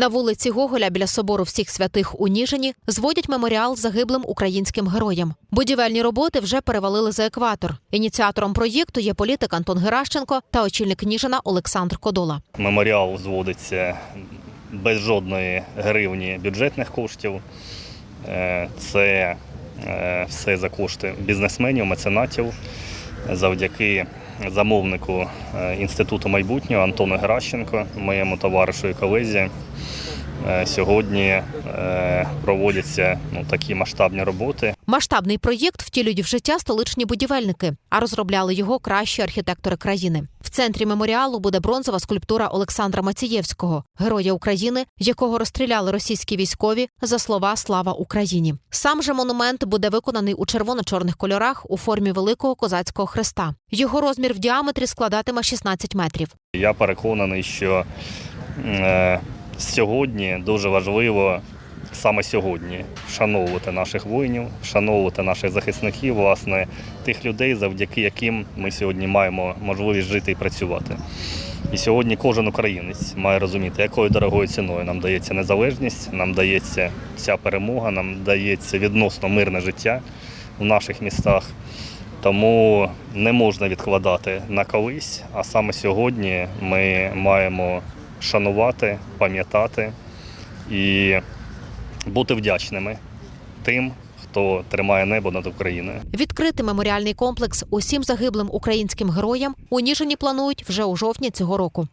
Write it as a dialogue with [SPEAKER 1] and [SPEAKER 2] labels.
[SPEAKER 1] На вулиці Гоголя біля собору всіх святих у Ніжині зводять меморіал загиблим українським героям. Будівельні роботи вже перевалили за екватор. Ініціатором проєкту є політик Антон Геращенко та очільник Ніжина Олександр Кодола.
[SPEAKER 2] Меморіал зводиться без жодної гривні бюджетних коштів. Е, Це е, все за кошти бізнесменів, меценатів, завдяки замовнику е, Інституту майбутнього Антону Геращенко, моєму товаришу і колезі. Е, Сьогодні е, проводяться ну, такі масштабні роботи.
[SPEAKER 1] Масштабний проєкт втілюють в життя столичні будівельники, а розробляли його кращі архітектори країни. В центрі меморіалу буде бронзова скульптура Олександра Мацієвського, героя України, якого розстріляли російські військові за слова Слава Україні. Сам же монумент буде виконаний у червоно-чорних кольорах у формі великого козацького хреста. Його розмір в діаметрі складатиме 16 метрів.
[SPEAKER 2] Я переконаний, що е, сьогодні дуже важливо саме сьогодні вшановувати наших воїнів, вшановувати наших захисників, власне, тих людей, завдяки яким ми сьогодні маємо можливість жити і працювати. І сьогодні кожен українець має розуміти, якою дорогою ціною нам дається незалежність, нам дається ця перемога, нам дається відносно мирне життя в наших містах. Тому не можна відкладати на колись, а саме сьогодні ми маємо шанувати, пам'ятати і бути вдячними тим, хто тримає небо над Україною.
[SPEAKER 1] Відкрити меморіальний комплекс усім загиблим українським героям у Ніжині планують вже у жовтні цього року.